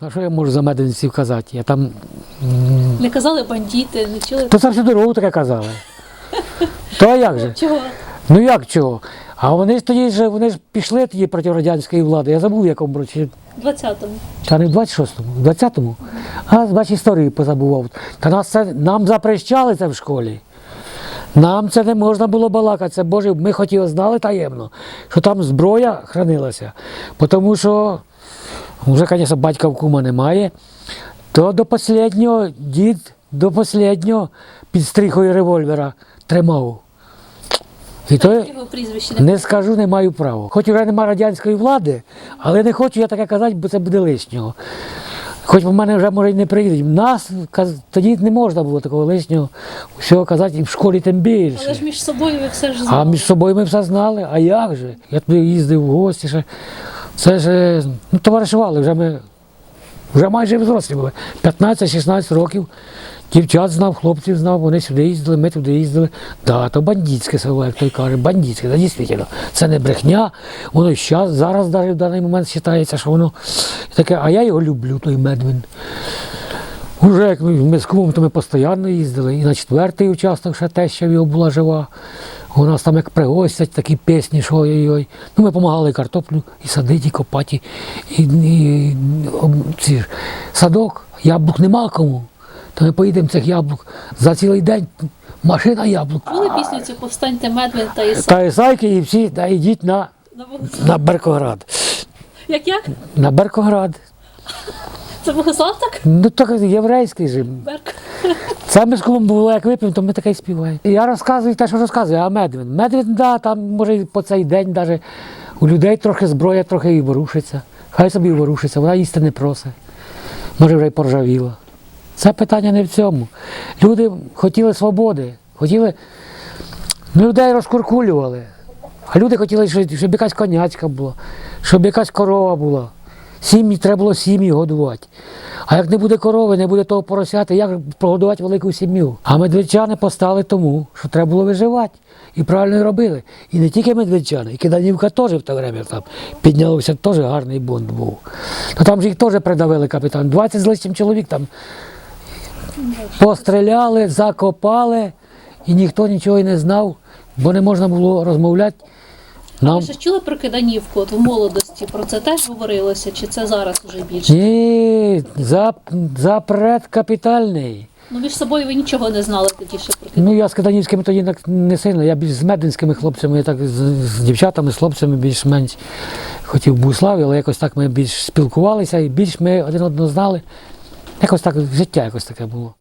А що я можу за медицинців казати? Я там. Не казали бандити, не чули. То це всю дорогу таке казали. То а як же? Чого? Ну як чого? А вони ж тоді ж вони ж пішли тоді проти радянської влади. Я забув, в якому році. В 20-му. Та не в 26-му, в 20-му. А бач, історію позабував. Та нас це нам запрещали це в школі. Нам це не можна було балакати. Це Боже, ми хоч і знали таємно, що там зброя хранилася. Тому що вже, звісно, батька в кума немає. То до останнього дід до останнього під стріхою револьвера тримав. І то, не скажу, не маю права. Хоч вже немає радянської влади, але не хочу я таке казати, бо це буде лишнього. Хоч в мене вже може й не приїдуть. Нас тоді не можна було такого лишнього всього казати, і в школі тим більше. Але ж між собою ви все ж знали. А між собою ми все знали. А як же? Я туди їздив в гості. Ще. Це ж е, ну, товаришували, вже ми вже майже взрослі були. 15-16 років. Дівчат знав, хлопців знав, вони сюди їздили, ми туди їздили. Да, то бандитське село, як той каже, бандитське, да, дійсно. Це не брехня. Воно щас, зараз навіть в даний момент вважається, що воно таке, а я його люблю, той Медвін. Уже як ми з кумом, то ми постійно їздили. І на четвертий участок ще теща його була жива. У нас там як пригостять такі пісні, що ой-ой. Ну, ми допомагали картоплю і садити, і копати. І, і, ці ж, садок, яблук нема кому. То ми поїдемо цих яблук за цілий день. Машина яблук. Чули пісню цю повстаньте Медвін та Іса Та Ісайки і всі да, йдіть на, на на Беркоград. Як як? На Беркоград. Це Богослав так? Ну так єврейський же. Берк. Це з було, як вип'ємо, то ми таке співаємо. Я розказую те, що розказую, а Медвін. Медвін, да, там може по цей день даже у людей трохи зброя, трохи і ворушиться. Хай собі і ворушиться, вона їсти не просить. Може вже й поржавіла. Це питання не в цьому. Люди хотіли свободи, хотіли. Ну, людей розкуркулювали. А люди хотіли, щоб якась конячка була, щоб якась корова була. Сім'ї треба було сім'ї годувати. А як не буде корови, не буде того поросяти, як прогодувати велику сім'ю? А медведчани постали тому, що треба було виживати. І правильно робили. І не тільки медведчани, і Киданівка теж в те время там піднялося, теж гарний бунт був. Ну там же їх теж придавили капітан. 20 з лишнім чоловік там постріляли, закопали, і ніхто нічого й не знав, бо не можна було розмовляти. Нам Ви ще чули про Киданівку от в молодості? Про це теж говорилося, чи це зараз вже більше? Ні, зап, запрет капітальний. Ну між собою ви нічого не знали тоді ще про Киданівку. Ну я з катанівськими тоді не сильно. Я більш з мединськими хлопцями, я так з, з дівчатами, з хлопцями більш-менш хотів Буславі, але якось так ми більш спілкувалися і більш ми один одного знали. Якось так життя якось таке було.